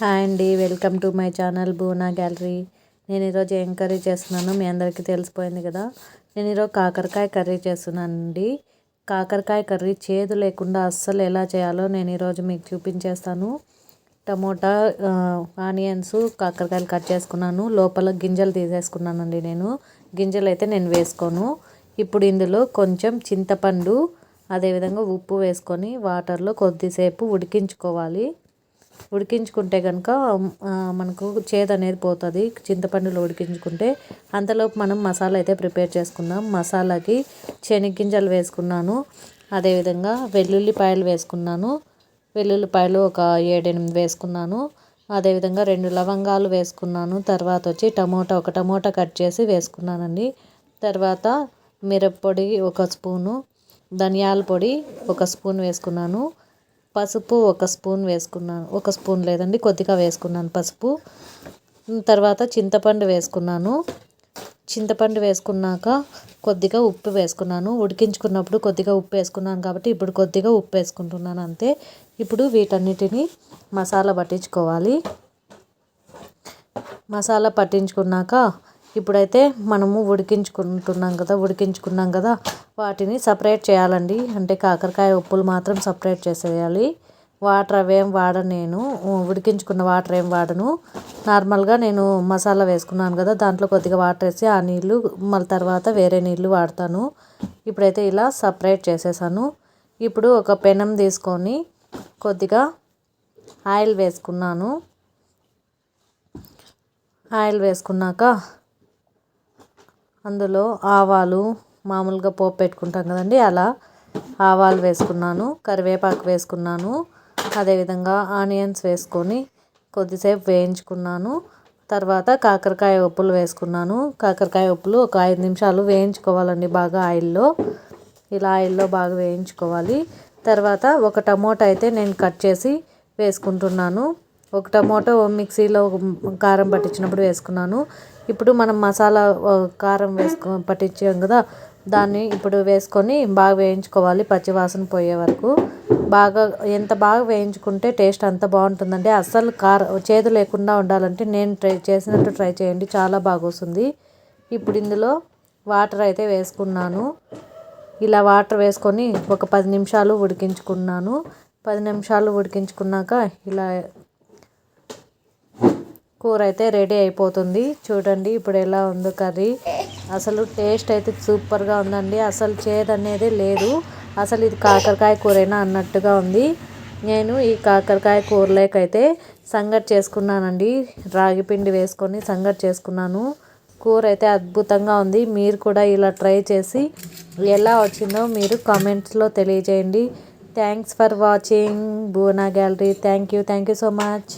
Hi అండి welcome to my channel బూనా gallery. నేను ఈరోజు ఏం కర్రీ చేస్తున్నాను మీ అందరికీ తెలిసిపోయింది కదా. నేను ఈరోజు కాకరకాయ కర్రీ చేస్తున్నానండి. కాకరకాయ కర్రీ చేదు లేకుండా అస్సలు ఎలా చేయాలో నేను ఈరోజు మీకు చూపించేస్తాను. టమోటా ఆనియన్స్ కాకరకాయలు కట్ చేసుకున్నాను. లోపల గింజలు తీసేసుకున్నానండి నేను. గింజలు అయితే నేను వేసుకోను. ఇప్పుడు ఇందులో కొంచెం చింతపండు అదేవిధంగా ఉప్పు వేసుకొని వాటర్లో కొద్దిసేపు ఉడికించుకోవాలి. ఉడికించుకుంటే కనుక మనకు చేదు అనేది పోతుంది. చింతపండులో ఉడికించుకుంటే అంతలోపు మనం మసాలా అయితే ప్రిపేర్ చేసుకుందాం. మసాలాకి శనగ్గింజలు వేసుకున్నాను. అదేవిధంగా వెల్లుల్లిపాయలు వేసుకున్నాను. వెల్లుల్లిపాయలు ఒక ఏడెనిమిది వేసుకున్నాను. అదేవిధంగా రెండు లవంగాలు వేసుకున్నాను. తర్వాత వచ్చి టమోటా ఒక టమోటా కట్ చేసి వేసుకున్నానండి. తర్వాత మిరప్పొడి ఒక స్పూను ధనియాల పొడి ఒక స్పూన్ వేసుకున్నాను. పసుపు ఒక స్పూన్ వేసుకున్నాను. ఒక స్పూన్ లేదండి కొద్దిగా వేసుకున్నాను పసుపు. తర్వాత చింతపండు వేసుకున్నాను. చింతపండు వేసుకున్నాక కొద్దిగా ఉప్పు వేసుకున్నాను. ఉడికించుకున్నప్పుడు కొద్దిగా ఉప్పు వేసుకున్నాను కాబట్టి ఇప్పుడు కొద్దిగా ఉప్పు వేసుకుంటున్నాను అంతే. ఇప్పుడు వీటన్నిటిని మసాలా పట్టించుకోవాలి. మసాలా పట్టించుకున్నాక ఇప్పుడైతే మనము ఉడికించుకుంటున్నాం కదా ఉడికించుకున్నాం కదా వాటిని సపరేట్ చేయాలండి. అంటే కాకరకాయ ఉప్పులు మాత్రం సపరేట్ చేసేయాలి. వాటర్ అవేం వాడను నేను. ఉడికించుకున్న వాటర్ ఏం వాడను. నార్మల్గా నేను మసాలా వేసుకున్నాను కదా దాంట్లో కొద్దిగా వాటర్ వేసి ఆ నీళ్ళు మళ్ళీ తర్వాత వేరే నీళ్ళు వాడతాను. ఇప్పుడైతే ఇలా సపరేట్ చేసేసాను. ఇప్పుడు ఒక పెనం తీసుకొని కొద్దిగా ఆయిల్ వేసుకున్నాను. ఆయిల్ వేసుకున్నాక అందులో ఆవాలు మామూలుగా పోపు పెట్టుకుంటాం కదండి అలా ఆవాలు వేసుకున్నాను కరివేపాకు వేసుకున్నాను అదేవిధంగా ఆనియన్స్ వేసుకొని కొద్దిసేపు వేయించుకున్నాను తర్వాత కాకరకాయ ఉప్పులు వేసుకున్నాను. కాకరకాయ ఉప్పులు ఒక ఐదు నిమిషాలు వేయించుకోవాలండి బాగా ఆయిల్లో. ఇలా ఆయిల్లో బాగా వేయించుకోవాలి. తర్వాత ఒక టమోటా అయితే నేను కట్ చేసి వేసుకుంటున్నాను. ఒక టమోటో మిక్సీలో కారం పట్టించినప్పుడు వేసుకున్నాను. ఇప్పుడు మనం మసాలా కారం వేసుకో పట్టించాం కదా దాన్ని ఇప్పుడు వేసుకొని బాగా వేయించుకోవాలి పచ్చివాసన పోయే వరకు. బాగా ఎంత బాగా వేయించుకుంటే టేస్ట్ అంత బాగుంటుందండి. అస్సలు కార చేదు లేకుండా ఉండాలంటే నేను ట్రై చేసినట్టు ట్రై చేయండి చాలా బాగా వస్తుంది ఇప్పుడు ఇందులో వాటర్ అయితే వేసుకున్నాను. ఇలా వాటర్ వేసుకొని ఒక పది నిమిషాలు ఉడికించుకున్నాను. పది నిమిషాలు ఉడికించుకున్నాక ఇలా కూర అయితే రెడీ అయిపోతుంది. చూడండి ఇప్పుడు ఎలా ఉందో కర్రీ. అసలు టేస్ట్ అయితే సూపర్గా ఉందండి. అసలు చేదనేదే లేదు. అసలు ఇది కాకరకాయ కూరైనా అన్నట్టుగా ఉంది. నేను ఈ కాకరకాయ కూరలేకైతే సంగటి చేసుకున్నానండి. రాగి పిండి వేసుకొని సంగటి చేసుకున్నాను. కూర అయితే అద్భుతంగా ఉంది. మీరు కూడా ఇలా ట్రై చేసి ఎలా వచ్చిందో మీరు కామెంట్స్లో తెలియజేయండి. Thanks for watching. బూనా gallery. Thank you. Thank you so much.